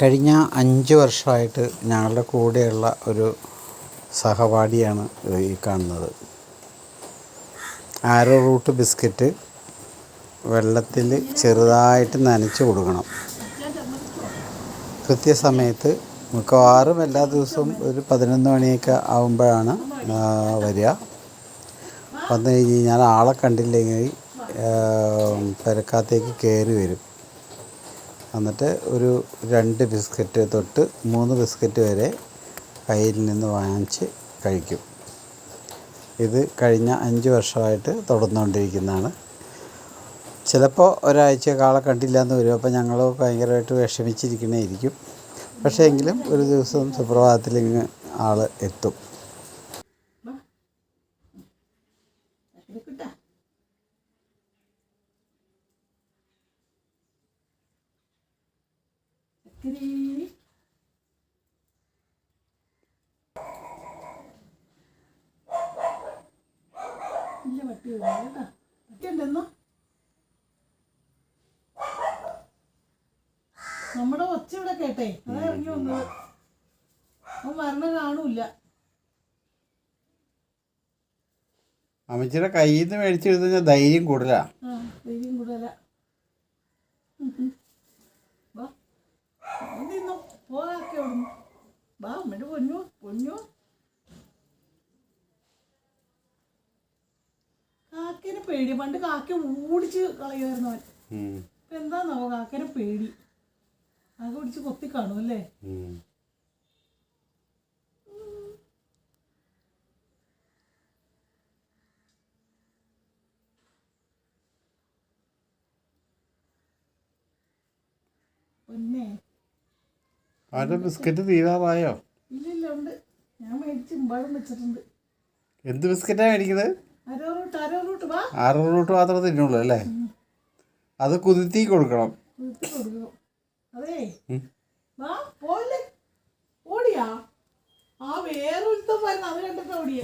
കഴിഞ്ഞ അഞ്ച് വർഷമായിട്ട് ഞങ്ങളുടെ കൂടെയുള്ള ഒരു സഹപാഠിയാണ് ഈ കാണുന്നത്. ആരോ റൂട്ട് ബിസ്ക്കറ്റ് വെള്ളത്തിൽ ചെറുതായിട്ട് നനച്ച് കൊടുക്കണം. കൃത്യസമയത്ത് മിക്കവാറും എല്ലാ ദിവസവും ഒരു പതിനൊന്ന് മണിയൊക്കെ ആകുമ്പോഴാണ് വരിക. വന്നു കഴിഞ്ഞ് കഴിഞ്ഞാൽ ആളെ കണ്ടില്ലെങ്കിൽ പെരക്കാത്തേക്ക് കയറി വരും. എന്നിട്ട് ഒരു രണ്ട് ബിസ്ക്കറ്റ് തൊട്ട് മൂന്ന് ബിസ്ക്കറ്റ് വരെ കയ്യിൽ നിന്ന് വാങ്ങിച്ച് കഴിക്കും. ഇത് കഴിഞ്ഞ അഞ്ച് വർഷമായിട്ട് തുടർന്നുകൊണ്ടിരിക്കുന്നതാണ് ചിലപ്പോൾ ഒരാഴ്ച കണ്ടില്ല എന്ന് വരും. അപ്പോൾ ഞങ്ങൾ ഭയങ്കരമായിട്ട് വിഷമിച്ചിരിക്കണേയിരിക്കും. പക്ഷേ എങ്കിലും ഒരു ദിവസം സുപ്രഭാതത്തിൽ ഇങ്ങ് ആൾ എത്തും. ചക്കരി ഇല്ല പട്ടി വരില്ല കേട്ടോ. പട്ടി ഉണ്ടെന്നോ? നമ്മുടെ ഒച്ച ഇവിടെ കേട്ടേ അതാ ഇറങ്ങി വന്നത്. അവൻ വരണ കാണൂല അമ്മച്ചിയുടെ കയ്യിൽ നിന്ന് മേടിച്ചെടുത്ത് ധൈര്യം കൂടുതല. വാ അമ്മയുടെ പൊന്നു പൊന്നു കാക്കേനെ പേടി. പണ്ട് കാക്ക ഓടിച്ച് കളയുമായിരുന്നു അവൻ. ഇപ്പൊ എന്താന്നാവോ കാക്കേനെ പേടി. കാക്ക പിടിച്ച് കൊത്തി കാണും അല്ലേ? അവന്റെ ബിസ്ക്കറ്റ് തീരാറായോ? ഇല്ലില്ല ഉണ്ട് ഞാൻ മേടിച്ച് ഇമ്പാടും വെച്ചിട്ടുണ്ട്. എന്ത് ബിസ്ക്കറ്റാണ് മേടിക്കുന്നത്? അരോ റൂട്ട് മാത്രമേ തിന്നുള്ളൂ അല്ലേ? അത് കുതിത്തി കൊടുക്കണം. അതേ ഓടിയാ? ആ വേറൊരുത്തം വരുന്ന. അത് കണ്ടിട്ട് ഓടിയാ